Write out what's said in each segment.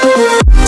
Thank you.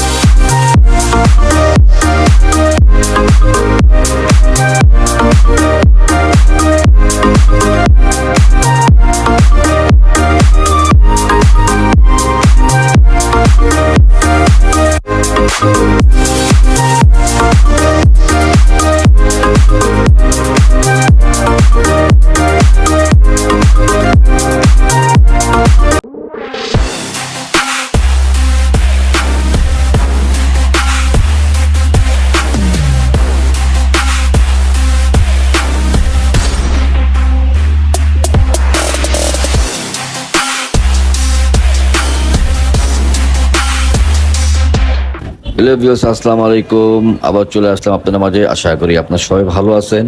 Hello views আসসালামু আলাইকুম। আবার চলে আসলাম আপনাদের মাঝে। আশা করি আপনার সবাই ভালো আছেন।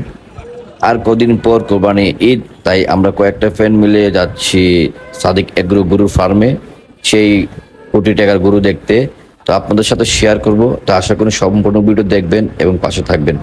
আর কদিন পর কোরবানি ঈদ, তাই আমরা কয়েকটা ফ্রেন্ড মিলে যাচ্ছি সাদিক এগ্রো গরুর ফার্মে সেই কোটি টাকার গরু দেখতে। তো আপনাদের সাথে শেয়ার করব। তা আশা করি সম্পূর্ণ ভিডিও দেখবেন এবং পাশে থাকবেন।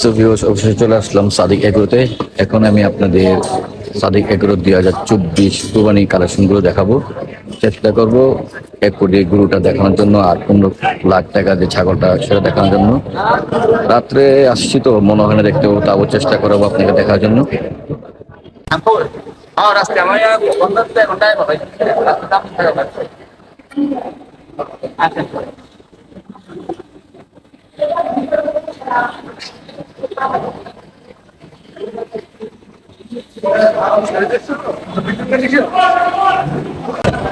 সো ভিউস অবশেষে চলে আসলাম সাদিক এগ্রোতে। এখন আমি আপনাদের সাদিক এগ্রো দুই হাজার চব্বিশ কুরবানি কালেকশনগুলো দেখাবো। চেষ্টা করব এক কোটি গরুটা দেখানোর জন্য আর পনেরো লাখ টাকা যে ছাগলটা সেটা দেখানোর জন্য। রাত্রে আসছি তো মনে হয় না দেখতে তাও চেষ্টা করব আপনাকে দেখার জন্য।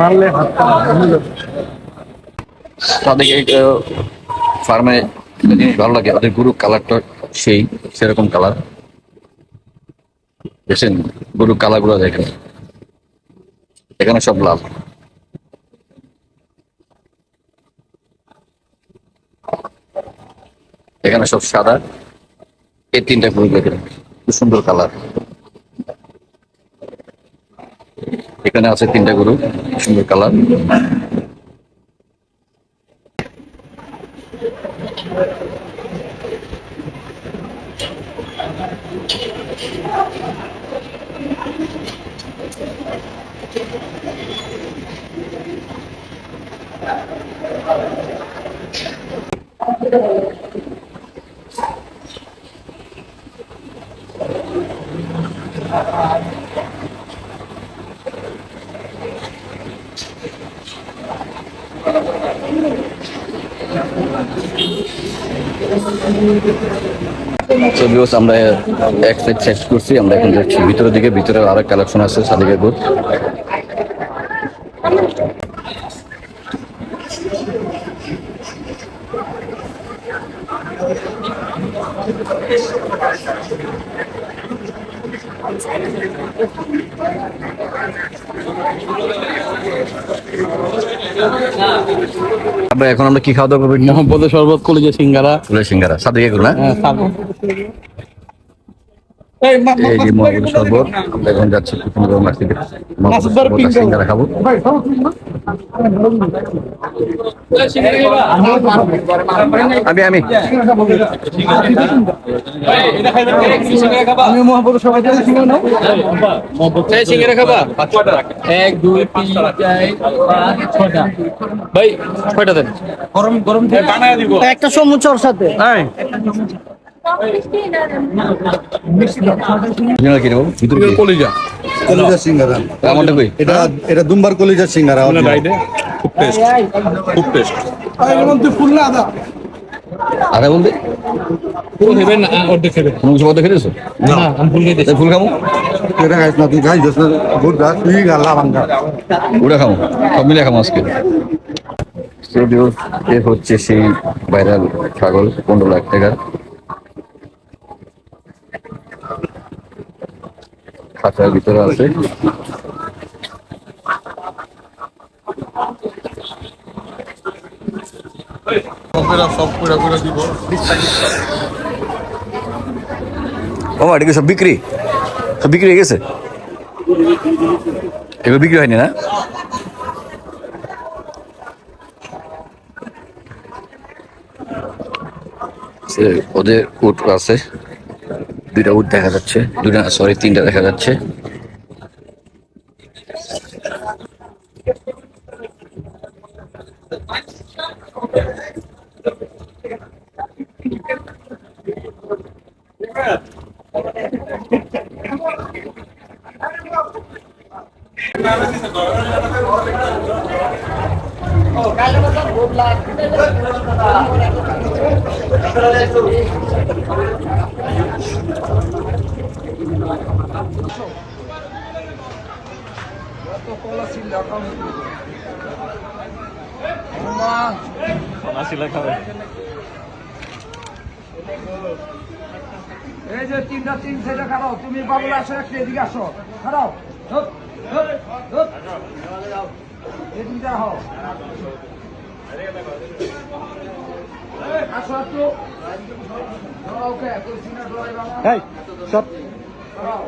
মারলে হাতটা ভেঙে ফার্মে জিনিস ভালো লাগে, ওদের গরু কালারটা সেই, সেরকম কালার দেখছেন? গরু কালারগুলো দেখেন। এখানে সব লাল। এখানে সব সাদা। এই তিনটা গরু দেখেন। সুন্দর কালার এখানে আছে তিনটা গরু সুন্দর কালার So viewers, আমরা এক সাইড শেষ করছি আমরা এখন যাচ্ছি। ভিতরের দিকে ভিতরে আরেক কালেকশন আছে সাদিকের বুথ আমরা এখন আমরা কি খাওয়া দাওয়া করব? মোহাম্মদের শরবত কলেজে সিঙ্গারা। কলেজে সিঙ্গারা। সাদু এগুলো হ্যাঁ। এই যে মহাগুলো শরবত আমরা এখন যাচ্ছি কুকুরগাঁও মার্কেটে মহাগুলো সিঙ্গারা খাব। আমি আমি। সিঙ্গারা খাবা। এক দুই তিন ছটা। ভাই ছয়টা দেন। গরম গরম থেকে বানায় দিব। একটা সমুচর সাথে? কলিজা। কলিজা সিঙ্গারা। আমারটা কই? এটা এটা দুম্বার কলিজা সিঙ্গারা না রাইডে। খুব টেস্ট। খুব টেস্ট। এর মধ্যে ফুল না? আদা আধা বলতে ফুল হেবেন না অর্ধেক হেবেন তুমি কিছু কথা খেয়েছো না আমি ফুল দিয়ে তাই ফুল খামো? এটা খাইছ না তুই খাইছ না বহুত গাছ তুই গালা ভাঙ্গা ওটা খামো। সব মিলে খামো আজকে। স্টুডিও এ হচ্ছে সেই ভাইরাল ছাগল পনেরো লাখ টাকার। খাঁচার ভিতরে আছে। সব বিক্রি? সব বিক্রি হয়ে গেছে? এগুলো বিক্রি হয়নি না? সে ওদের উট আছে। দুইটা উট দেখা যাচ্ছে দুটা সরি তিনটা দেখা যাচ্ছে। এই যে তিনটা তিন সাইডে খারাও তুমি বাবুল আসো একটা এদিকে আসো। খারাও। এদিকে হও আসো একটু। ওকে করছি না ডরাই সব। খারাও।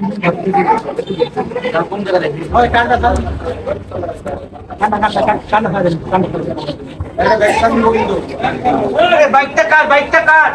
হুপ, হুপ, হুপ। বাইকটা কার বাইকটা কার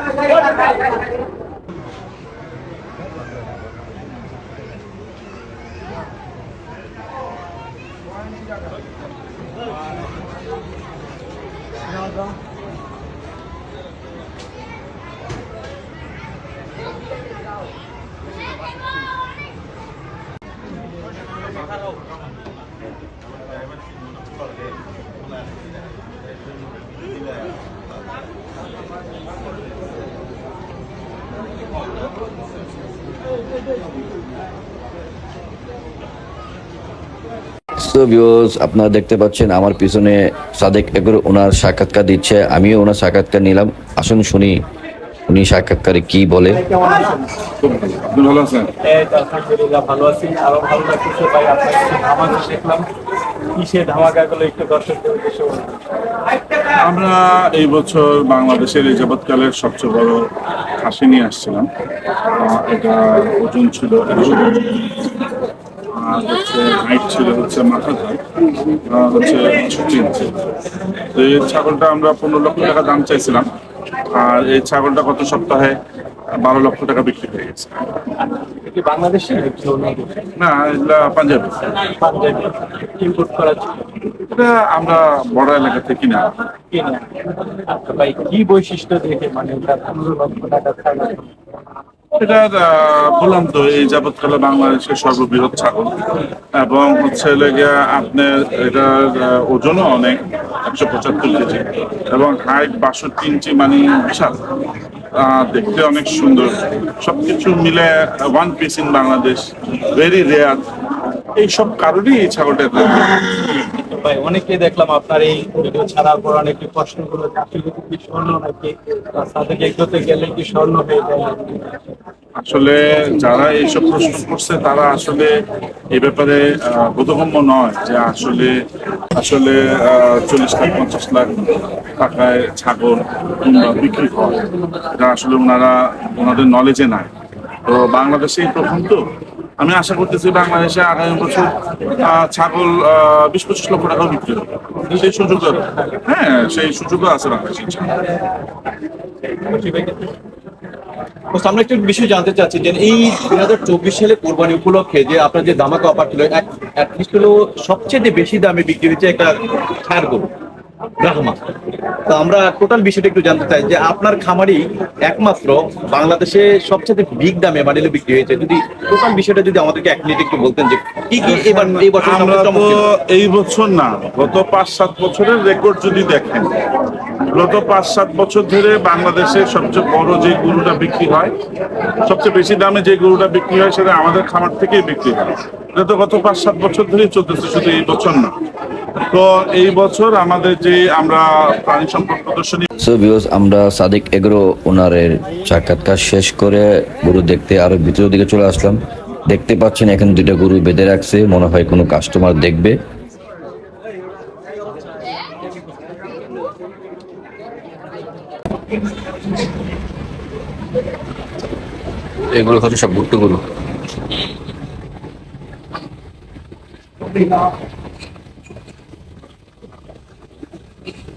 সো ভিউয়ার্স আপনারা দেখতে পাচ্ছেন আমার পিছনে সাদেক এগর ওনার সাক্ষাৎকার দিচ্ছে আমিও ওনার সাক্ষাৎকার নিলাম। আসুন শুনি উনি সাক্ষাৎকারে কি বলে? ভালো আছেন এই তো আলহামদুলিল্লাহ ভালো আছি। আরও ভালো লাগতেছে ভাই আপনার দেখলাম। কিসে ধামাকাগুলো একটু দর্শকদের আমরা এই বছর বাংলাদেশের এই যাবৎকালের সবচেয়ে বড় খাসি নিয়ে আসছিলাম। এটা ওজন ছিল আর হচ্ছে হাইট ছিল হচ্ছে মাথা ধার হচ্ছে ছুটি ইঞ্চি তো এই ছাগলটা আমরা পনেরো লক্ষ টাকা দাম চাইছিলাম আর এই ছাগলটা গত সপ্তাহে বারো লক্ষ টাকা বিক্রি হয়ে গেছে। বাংলাদেশি? না এগুলা পাঞ্জাবি। পাঞ্জাবি। ইম্পোর্ট করা এটা আমরা বড় এলাকা থেকে কিনা কিনা আচ্ছা ভাই কি বৈশিষ্ট্য দেখে মানে পনেরো লক্ষ টাকা ছাড়া এটা বললাম তো, এই যাবৎকালে বাংলাদেশের সর্ববৃহৎ ছাগল। এবং হচ্ছে লেগে আপনার এটার ওজনও অনেক, একশো পঁচাত্তর কেজি। এবং হাইট বাষট্টি ইঞ্চি মানে বিশাল। দেখতে অনেক সুন্দর। সবকিছু মিলে one piece in Bangladesh. Very rare এইসব কারণেই এই ছাগলটা ভাই অনেকে দেখলাম আপনার এই ভিডিও ছাড়ার পর অনেক প্রশ্ন করল কি স্বর্ণ নাকি? সাথে এগোতে গেলে কি স্বর্ণ হয়ে যায়? আসলে যারা এইসব প্রশ্ন করছে, তারা আসলে এই ব্যাপারে বোধগম্য নয় যে আসলে আসলে চল্লিশ লাখ পঞ্চাশ লাখ টাকায় ছাগল বিক্রি হয়। এটা আসলে ওনারা, ওনাদের নলেজে নাই। তো বাংলাদেশেই প্রথম তো। আমি আশা করতেছি বাংলাদেশে আগামী বছর ছাগল বিশ, পঁচিশ লক্ষ টাকাও বিক্রি হবে। সেই সুযোগ হ্যাঁ সেই সুযোগও আছে বাংলাদেশে আমরা একটু বিষয় জানতে চাচ্ছি যে এই দুই হাজার চব্বিশ সালে কোরবানি উপলক্ষে যে আপনার যে দামাকা অফার ছিল অ্যাটলিস্ট হলো সবচেয়ে বেশি দামে বিক্রি হয়েছে একটা ছাড় গরু। ব্রাহ্মা তো আমরা টোটাল বিষয়টা একটু জানতে চাই যে আপনার খামারই একমাত্র বাংলাদেশে সবচেয়ে বিগ দামে হলো বিক্রি হয়েছে। যদি টোটাল বিষয়টা যদি আমাদেরকে এক মিনিট একটু বলতেন যে কি কি এবার এই বছর আমরা তো এই বছর না গত পাঁচ সাত বছরের রেকর্ড যদি দেখেন গত পাঁচ সাত বছর ধরে বাংলাদেশে সবচেয়ে বড় যে গরুটা বিক্রি হয় সবচেয়ে বেশি দামে যে গরুটা বিক্রি হয় সেটা আমাদের খামার থেকেই বিক্রি হয়। এটা তো গত পাঁচ সাত বছর ধরেই চলতেছে শুধু এই বছর না। তো এই বছর আমাদের যে আমরা প্রাণী সম্পদ প্রদর্শনী সো ভিউস আমরা সাদিক এগ্রো ওনারের সাক্ষাৎকার শেষ করে গরু দেখতে আরও ভিতরের দিকে চলে আসলাম। দেখতে পাচ্ছেন এখানে দুইটা গরু বেঁধে রাখছে মনে হয় কোনো কাস্টমার দেখবে। এগুলো হচ্ছে সব ভুট্টো গরু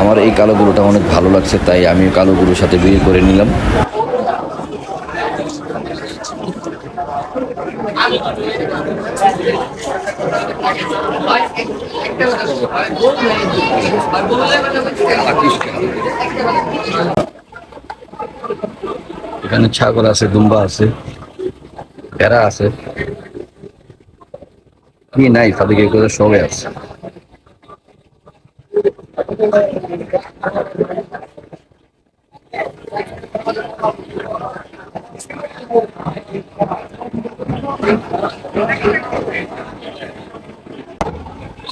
আমার এই কালো গরুটা অনেক ভালো লাগছে, তাই আমি কালো গরুর সাথে বিয়ে করে নিলাম। এখানে ছাগল আছে, দুম্বা আছে, ভেড়া আছে। কি নাই, তাদেরকে এগুলো সবে আছে।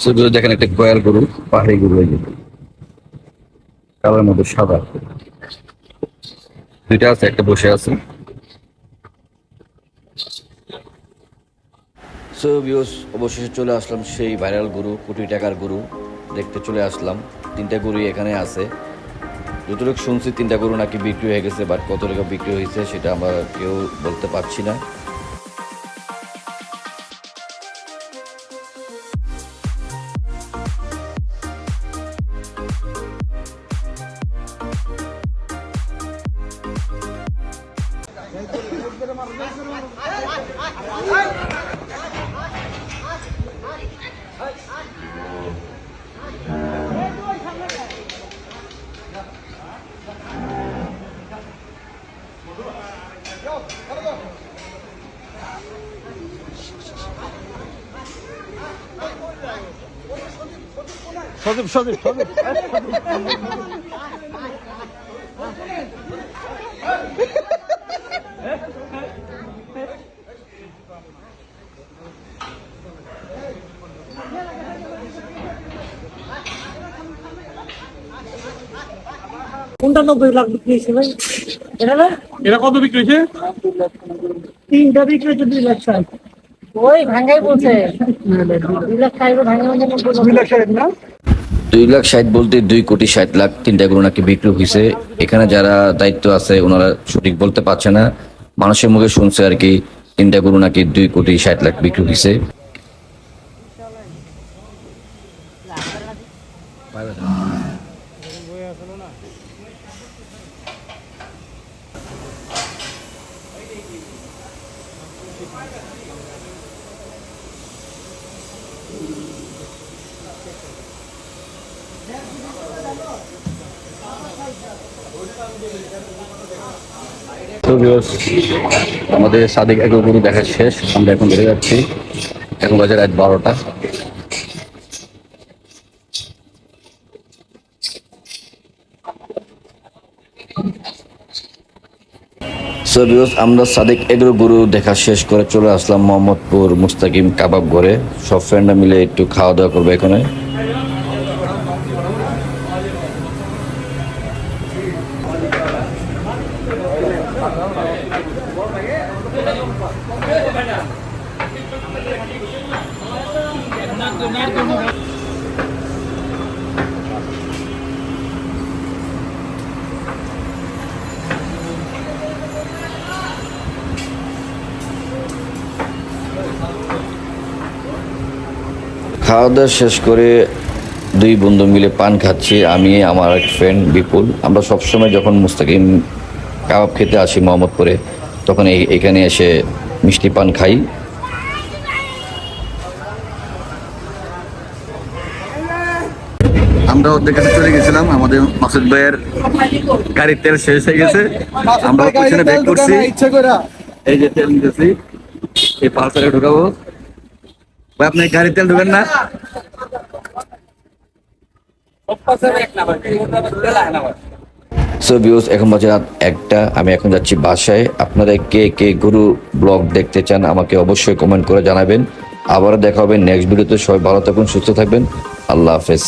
সেগুলো দেখেন একটা গয়াল গরু, পাহাড়ি গরু এই যে। কালার মধ্যে সাদা। দুইটা আছে, একটা বসে আছে। সো ভিউস অবশেষে চলে আসলাম সেই ভাইরাল গরু, কোটি টাকার গরু। দেখতে চলে আসলাম। তিনটা গরুই এখানে আছে। যতটুকু শুনছি তিনটা গরু নাকি বিক্রি হয়ে গেছে বাট কত টাকা বিক্রি হয়েছে সেটা আমরা কেউ বলতে পারছি না। কোনটা নব্বই লাখ বিক্রি হয়েছে ভাই। এটা না? এটা কত বিক্রি হয়েছে? তিনটা বিক্রি হয়েছে দুই লাখ ষাট। ওই ভাঙ্গাই বলছে। দুই লাখ ষাট ভাঙ্গা ভাঙ্গা দুই লাখ ষাট না? দুই লাখ ষাট বলতে দুই কোটি ষাট লাখ তিনটা গরু নাকি বিক্রি হয়েছে। এখানে যারা দায়িত্ব আছে, ওনারা সঠিক বলতে পারছে না। মানুষের মুখে শুনছে আর কি, তিনটা গরু নাকি দুই কোটি ষাট লাখ বিক্রি হয়েছে। তো আমাদের সাদিক এগো গরু দেখা শেষ। আমরা এখন বেরিয়ে যাচ্ছি। এখন বাজে রাত বারোটা। আমরা সাদিক এগ্রো গরু দেখা শেষ করে চলে আসলাম মোহাম্মদপুর মুস্তাকিম কাবাব ঘরে। সব ফ্রেন্ডরা মিলে একটু খাওয়া দাওয়া করব এখানে। খাওয়া দাওয়া শেষ করে দুই বন্ধু মিলে পান খাচ্ছি আমি আমার এক ফ্রেন্ড বিপুল। আমরা সবসময় যখন মুস্তাকিম কাবাব খেতে আসি মোহাম্মদপুরে তখন এই- এখানে এসে মিষ্টি পান খাই। আমরা ওদের কাছে চলে গেছিলাম আমাদের মাসুদ ভাইয়ের গাড়ির তেল শেষ হয়ে গেছে। আমরা পিছনে ব্যাক করছি। এই যে তেল নিতেছি এই পালসারে ঢুকাবো। আপনি গাড়ি তেল ঢুকেন না। সো ভিউস এখন বাজে রাত একটা। আমি এখন যাচ্ছি বাসায়। আপনারা কে কে গুরু ব্লগ দেখতে চান আমাকে অবশ্যই কমেন্ট করে জানাবেন। আবারও দেখা হবে নেক্সট ভিডিওতে। সবাই ভালো থাকুন সুস্থ থাকবেন। আল্লাহ হাফেজ।